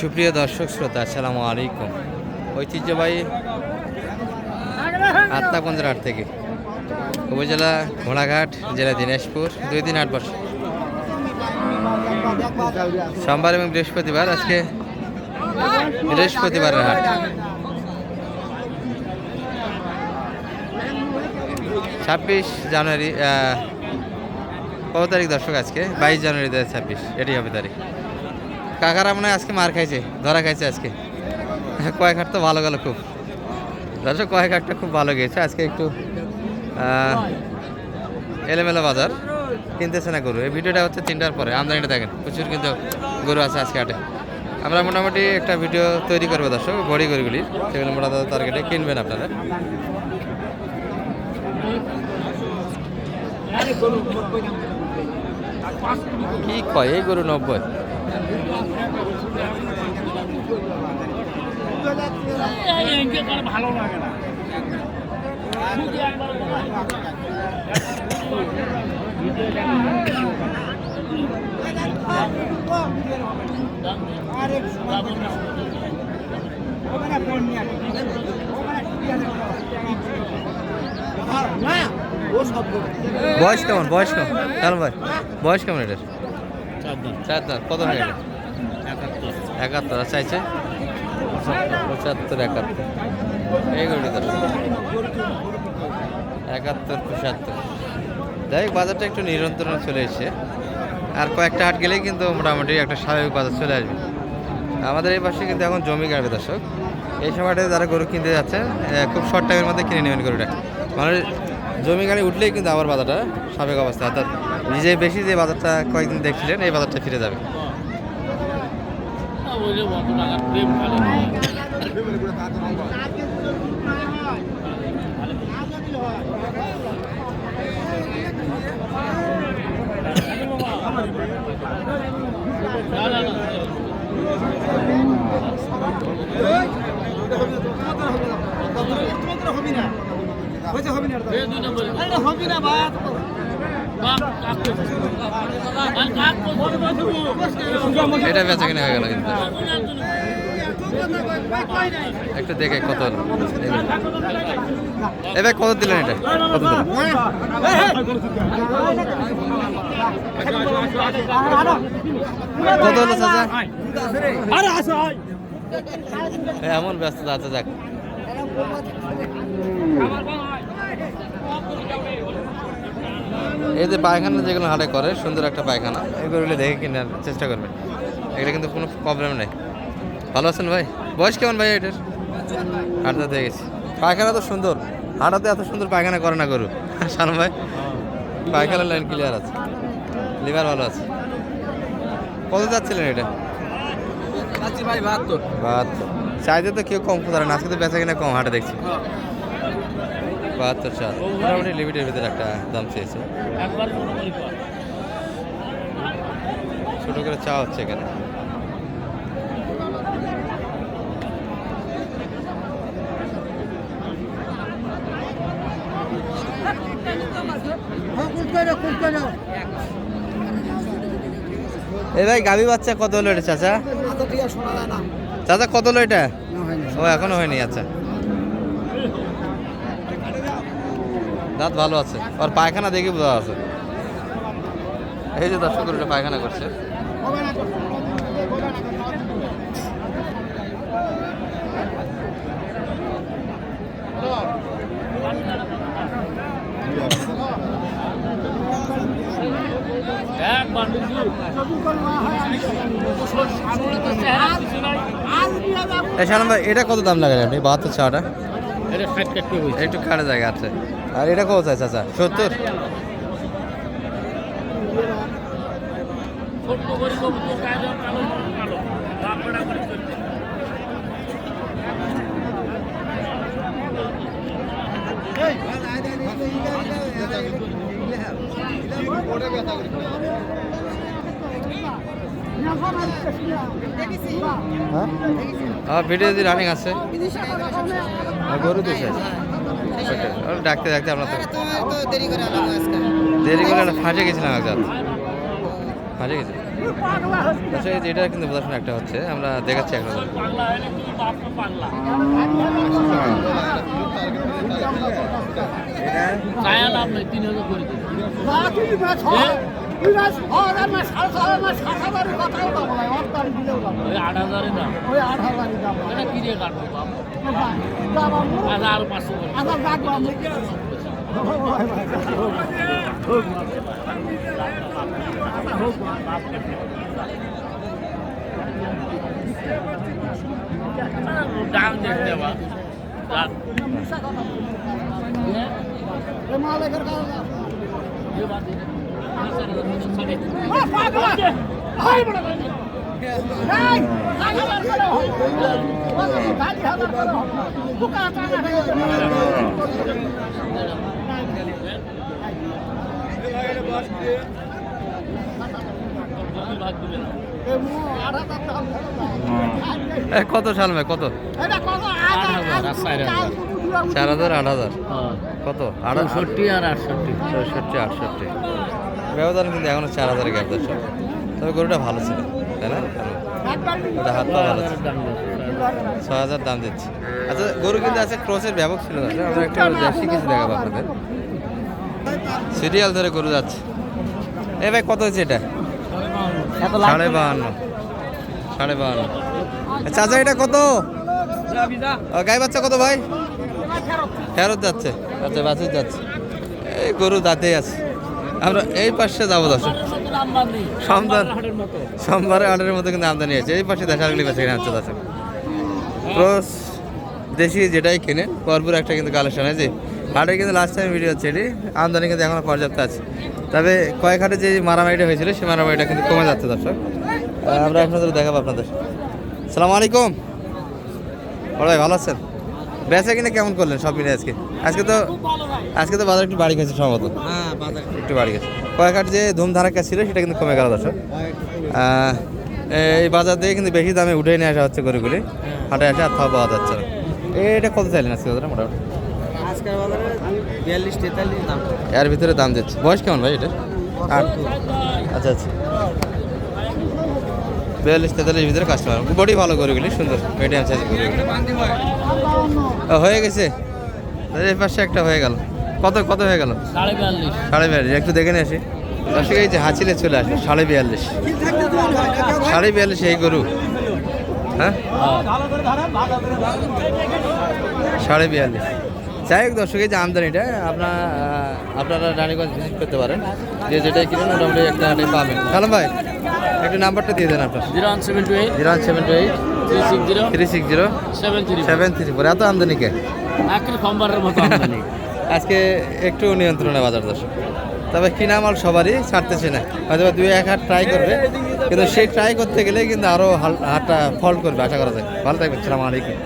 সুপ্রিয় দর্শক শ্রোতা, আসসালামু আলাইকুম। ঐতিহ্যবাহী আত্মাকুঞ্জের হাট থেকে উপজেলা ঘোড়াঘাট, জেলা দিনাজপুর, দুই দিন আট বছর। সোমবার এবং বৃহস্পতিবার আজকে বৃহস্পতিবারের হাট। ছাব্বিশ জানুয়ারি কত তারিখ দর্শক আজকে? বাইশ জানুয়ারি দু হাজার ছাব্বিশ, এটাই হবে তারিখ। কাকারা মনে হয় আজকে মার খাইছে, ধরা খাইছে আজকে। কয়েক হাট তো ভালো গেল খুব। দর্শক, কয়েক হাটটা খুব ভালো গিয়েছে। আজকে একটু এলোমেলো বাজার। কিনতেছে না গরু। এই ভিডিওটা হচ্ছে তিনটার পরে। আমদানিটা দেখেন, প্রচুর কিন্তু গরু আছে আজকে হাটে। আমরা মোটামুটি একটা ভিডিও তৈরি করব দর্শক, বড়ি গরুগুলি। সেগুলো মোটামুটি টার্গেটে কিনবেন আপনারা। কি কয়? এই গরু নব্বই। ভালো লাগে না বয়স কেমন? বয়স কেমন? কেমন ভাই বয়স কেমন এটার? চার দাঁত। কত হয়ে গেল একাত্তর। আর চাইছে পঁচাত্তর, একাত্তর। এই গরুটি একাত্তর, পঁচাত্তর। যাই বাজারটা একটু নিয়ন্ত্রণে চলে এসেছে। আর কয়েকটা হাট গেলেই কিন্তু মোটামুটি একটা স্বাভাবিক বাজার চলে আসবে। আমাদের এই পাশে কিন্তু এখন জমি কাটবে দর্শক। এই সময়টা যারা গরু কিনতে যাচ্ছে খুব শর্ট টাইমের মধ্যে কিনে নেবেন গরুটা। মানে জমি গাড়ি উঠলেই কিন্তু আবার বাজারটা স্বাভাবিক অবস্থা। অর্থাৎ নিজে বেশি যে বাজারটা কয়েকদিন দেখছিলেন, এই বাজারটা ফিরে যাবে। করলে অত টাকার প্রেম ভালো না। না না না। হবে না এটা বেচা কিনা হয়ে গেল কিন্তু। একটু দেখে কত এবার কত দিলেন এটা? কত হলো চাচা? এমন ব্যস্ত আছে, যাক। এই যে পায়খানা যেগুলো হাটে করে সুন্দর একটা পায়খানা। এগুলো দেখে কেনার চেষ্টা করবেন। এগুলো কিন্তু কোনো প্রবলেম নেই। ভালো আছেন ভাই? বয়স কেমন ভাই এটার? হাটটা দিয়ে গেছি। পায়খানা তো সুন্দর। হাটাতে এত সুন্দর পায়খানা করে না গরু। শানু ভাই পায়খানার লাইন ক্লিয়ার আছে। লিভার ভালো আছে। কত যাচ্ছিলেন এটা? ভাই বাহাত্তর। বাহাত্তর। চাইতে তো কেউ কম করে না। আজকে তো বেচা কিনা কম হাটে দেখছি। বাহাত্তর চার। মোটামুটি লিমিটের ভিতরে একটা দাম চেয়েছে। ছোট করে চা হচ্ছে এখানে। এ ভাই গাভী বাচ্চা কত হলো এটা চাচা? চাচা কত হলো এটা? ও এখনও হয়নি আচ্ছা। দাঁত ভালো আছে। আর পায়খানা দেখে বোঝা আছে এই যে দর্শক গরুটা পায়খানা করছে। এটা কত দাম লাগালেন? আপনি বাহাত্তর চাটা একটু কাটা জায়গা আছে। আর এটা কত চাই চাচা? সত্তর? ছোট্ট করে হ্যাঁ? হ্যাঁ ভিডিও যদি রানিং আছে। হ্যাঁ, গরু দিছে ডাকতে ডাকতে আমরা তো দেরি করে একটা ফাঁসে গেছিলাম এক জাত ফাঁসে গেছি। আচ্ছা এই যে এটা কিন্তু বোঝাশোনা একটা হচ্ছে। আমরা দেখাচ্ছি তো ছায়া লাভ তিন হাজার করে ওই আট হাজারে দাম। এটা কি দিয়ে কাটবো বাপ? আচ্ছা আরও পাঁচশো করে। ডাং দেখতে বা ডাক ভাগ দিবে না এ, কত সাল ভাই কত? চার হাজার আট হাজার। কত? আট চৌষট্টি আর আটষট্টি। চৌষট্টি আটষট্টি। ব্যবধান কিন্তু এখনও চার হাজার গ্যাপ দর্শক। তবে গরুটা ভালো ছিল তাই না? ওটা হাত পা ভালো ছিল। ছ হাজার দাম দিচ্ছে। আচ্ছা গরু কিন্তু আছে ক্রসের ব্যাপক ছিল দর্শক আমরা একটা দেশি কিছু দেখাবো আপনাদের। সিরিয়াল ধরে গরু যাচ্ছে। এ ভাই কত হচ্ছে এটা? সাড়ে বাহান্ন। সাড়ে বাহান্ন। চাচা এটা কত? ও, গাই বাচ্চা কত ভাই? ফেরত যাচ্ছে। আচ্ছা বাছুর যাচ্ছে। এই গরু দাঁতেই আছে। আমরা এই পাশে যাব দর্শক। সোমবার, সোমবারে আটের মতো কিন্তু আমদানি আছে এই পাশে দেখাগুলি বেছে কিনে দর্শক। ক্রস দেশি যেটাই কেনে, ভরপুর একটা কিন্তু কালেকশন আছে হাটে কিন্তু লাস্ট টাইম ভিডিও হচ্ছে এটি। আমদানি কিন্তু এখনও পর্যাপ্ত আছে। তবে কয়েক হাটে যে মারামারিটা হয়েছিল, সেই মারামারিটা কিন্তু কমে যাচ্ছে দর্শক। আমরা আপনাদের দেখাবো আপনাদের। সালাম আলাইকুম ভাই, ভালো আছেন? বেচা কিনে কেমন করলেন সব মিলে আজকে? আজকে তো আজকে তো বাজার একটু বাড়ি গেছে সম্ভবত। হ্যাঁ একটু বাড়ি গেছে। কয়েক হাট যে ধুমধারাক্কা ছিল সেটা কিন্তু কমে গেল দর্শক। এই বাজার দিয়ে কিন্তু বেশি দামে উঠে নিয়ে আসা হচ্ছে গরুগুলি। হাটে আসে আর থাও পাওয়া যাচ্ছে না। এটা কত চাইলেন আজকে মোটামুটি? বাজারে দাম। এর ভিতরে দাম দিচ্ছে বয়স কেমন ভাই এটা? আচ্ছা আচ্ছা। বিয়াল্লিশ তেতাল্লিশ ভিতরে কাস্টমার বডি ভালো গরুগুলি সুন্দর। মিডিয়াম সাইজ ও, হয়ে গেছে। এই পাশে একটা হয়ে গেল। কত কত হয়ে গেল? সাড়ে বিয়াল্লিশ। সাড়ে বিয়াল্লিশ। একটু দেখে নিয়ে আসি। দর্শক এই যে হাঁচিলে চলে আসে সাড়ে বিয়াল্লিশ। সাড়ে বিয়াল্লিশ এই গরু। হ্যাঁ? সাড়ে বিয়াল্লিশ। যাই হোক দর্শক এই যে আমদানিটা আপনার আপনারা রানীগঞ্জ ভিজিট করতে পারেন। যে যেটাই কিনেন মোটামুটি একটা পাবেন। সালাম ভাই একটু নাম্বারটা দিয়ে দেন আপনার। Zero one seven two eight. Zero seven two eight. Three six zero. Three six zero. Seven three seven three four. এত আমদানি কে? মতো আমদানি। আজকে একটু নিয়ন্ত্রণে বাজার দর্শক। তবে কিনা মাল সবারই ছাড়তেছে না। হয়তো দুই এক হাট ট্রাই করবে। কিন্তু সেই ট্রাই করতে গেলে কিন্তু আরও হাটটা ফল করবে আশা করা যায়। ভালো থাকবে সালাম আলাইকুম।